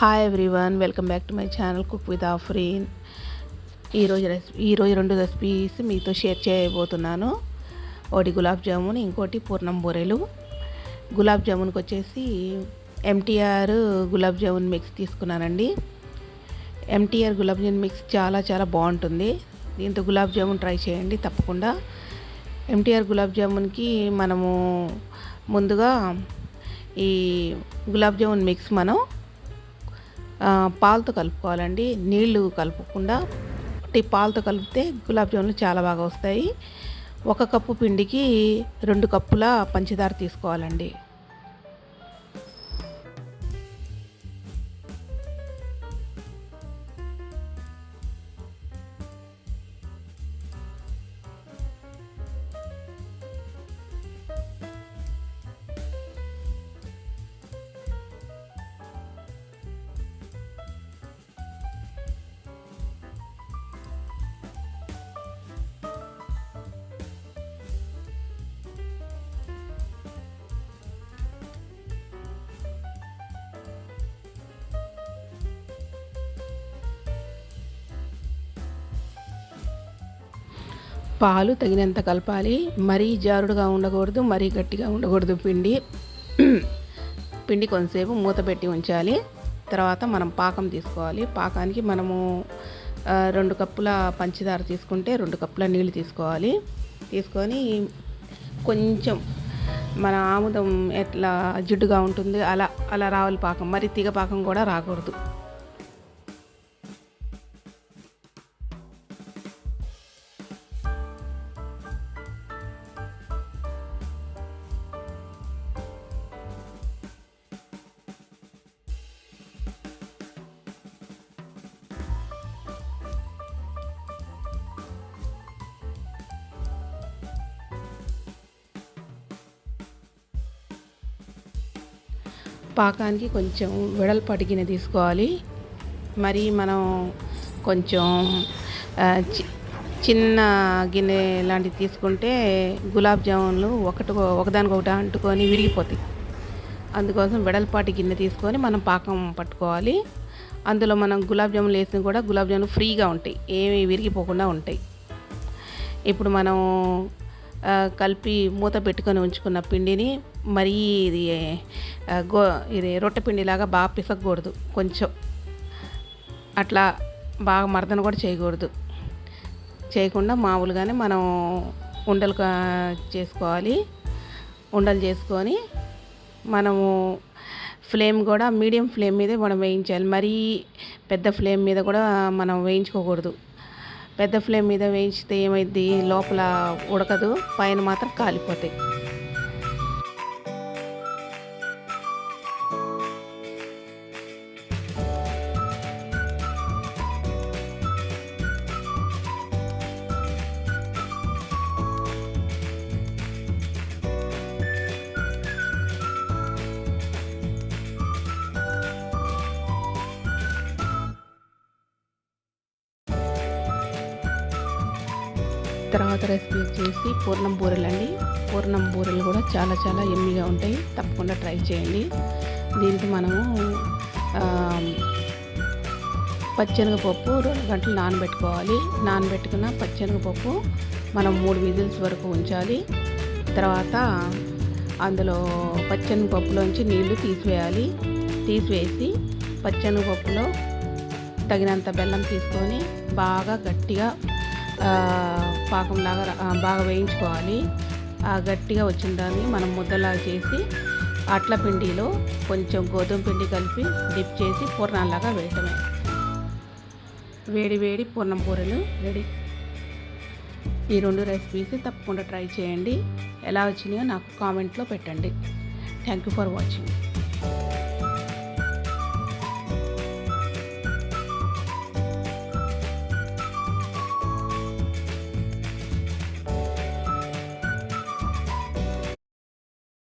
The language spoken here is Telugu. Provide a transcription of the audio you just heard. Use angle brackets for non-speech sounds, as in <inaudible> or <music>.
Hi everyone welcome back to my channel cook with Afreen ఈరోజు రెసిపీ ఈరోజు రెండు రెసిపీస్ మీతో షేర్ చేయబోతున్నాను. ఒకటి గులాబ్ జామున్ ఇంకోటి పూర్ణం బొరెలు. గులాబ్ జామున్కి వచ్చేసి ఎంటీఆర్ గులాబ్ జామున్ మిక్స్ తీసుకున్నానండి. ఎంటీఆర్ గులాబ్ జామున్ మిక్స్ చాలా చాలా బాగుంటుంది. దీంతో గులాబ్ జామున్ ట్రై చేయండి తప్పకుండా. ఎంటీఆర్ గులాబ్ జామున్కి మనము ముందుగా ఈ గులాబ్ జామున్ మిక్స్ మనం పాలతో కలుపుకోవాలండి. నీళ్ళు కలుపుకుండా టీ పాలతో కలిపితే గులాబ్ జాములు చాలా బాగా వస్తాయి. ఒక కప్పు పిండికి రెండు కప్పుల పంచదార తీసుకోవాలండి. పాలు తగినంత కలపాలి. మరీ జారుడుగా ఉండకూడదు మరీ గట్టిగా ఉండకూడదు పిండి. <clears throat> పిండి కొంతసేపు మూత పెట్టి ఉంచాలి. తర్వాత మనం పాకం తీసుకోవాలి. పాకానికి మనము రెండు కప్పుల పంచదార తీసుకుంటే రెండు కప్పుల నీళ్ళు తీసుకోవాలి. తీసుకొని కొంచెం మన ఆముదం ఎట్లా జిడ్డుగా ఉంటుంది అలా అలా రావాలి పాకం. మరి తీగ పాకం కూడా రాకూడదు. పాకానికి కొంచెం వెడల్పాటి గిన్నె తీసుకోవాలి. మరి మనం కొంచెం చి- చిన్న గిన్నె లాంటివి తీసుకుంటే గులాబ్ జామున్లు ఒకటి ఒకదానికొకటి అంటుకొని విరిగిపోతాయి. అందుకోసం వెడల్పాటి గిన్నె తీసుకొని మనం పాకం పట్టుకోవాలి. అందులో మనం గులాబ్ జామున్లు వేసినా కూడా గులాబ్ జామున్ ఫ్రీగా ఉంటాయి. ఏమి విరిగిపోకుండా ఉంటాయి. ఇప్పుడు మనం కలిపి మూత పెట్టుకొని ఉంచుకున్న పిండిని మరీ ఇది గో ఇది రొట్టె పిండిలాగా బాగా పిసకూడదు కొంచెం. అట్లా బాగా మర్దన కూడా చేయకూడదు. చేయకుండా మామూలుగానే మనం ఉండలు కా- చేసుకోవాలి. ఉండలు చేసుకొని మనము ఫ్లేమ్ కూడా మీడియం ఫ్లేమ్ మీదే మనం వేయించాలి. మరీ పెద్ద ఫ్లేమ్ మీద కూడా మనం వేయించుకోకూడదు. పెద్ద ఫ్లేమ్ మీద వేయించితే ఏమైంది లోపల ఉడకదు. పైన మాత్రం కాలిపోతాయి. తర్వాత రెసిపీ వచ్చేసి పూర్ణం బూరెలు అండి పూర్ణం బూరెలు కూడా చాలా చాలా ఎమ్మిగా ఉంటాయి. తప్పకుండా ట్రై చేయండి. దీనికి మనము ఆ, పచ్చెనగపప్పు రెండు గంటలు నానబెట్టుకోవాలి. నానబెట్టుకున్న పచ్చెనగపప్పు మనం మూడు విజిల్స్ వరకు ఉంచాలి. తర్వాత అందులో పచ్చెనగపప్పులోంచి నీళ్ళు తీసివేయాలి. తీసివేసి పచ్చెనగపప్పులో తగినంత బెల్లం తీసుకొని బాగా గట్టిగా పాకంలాగా బాగా వేయించుకోవాలి. ఆ గట్టిగా వచ్చిన దాన్ని మనం ముద్దలా చేసి అట్ల పిండిలో కొంచెం గోధుమ పిండి కలిపి డిప్ చేసి పూర్ణాలాగా వేయటమే. వేడి వేడి పూర్ణం పూరలు రెడీ. ఈ రెండు రెసిపీస్ తప్పకుండా ట్రై చేయండి. ఎలా వచ్చినాయో నాకు కామెంట్లో పెట్టండి. Thank you for watching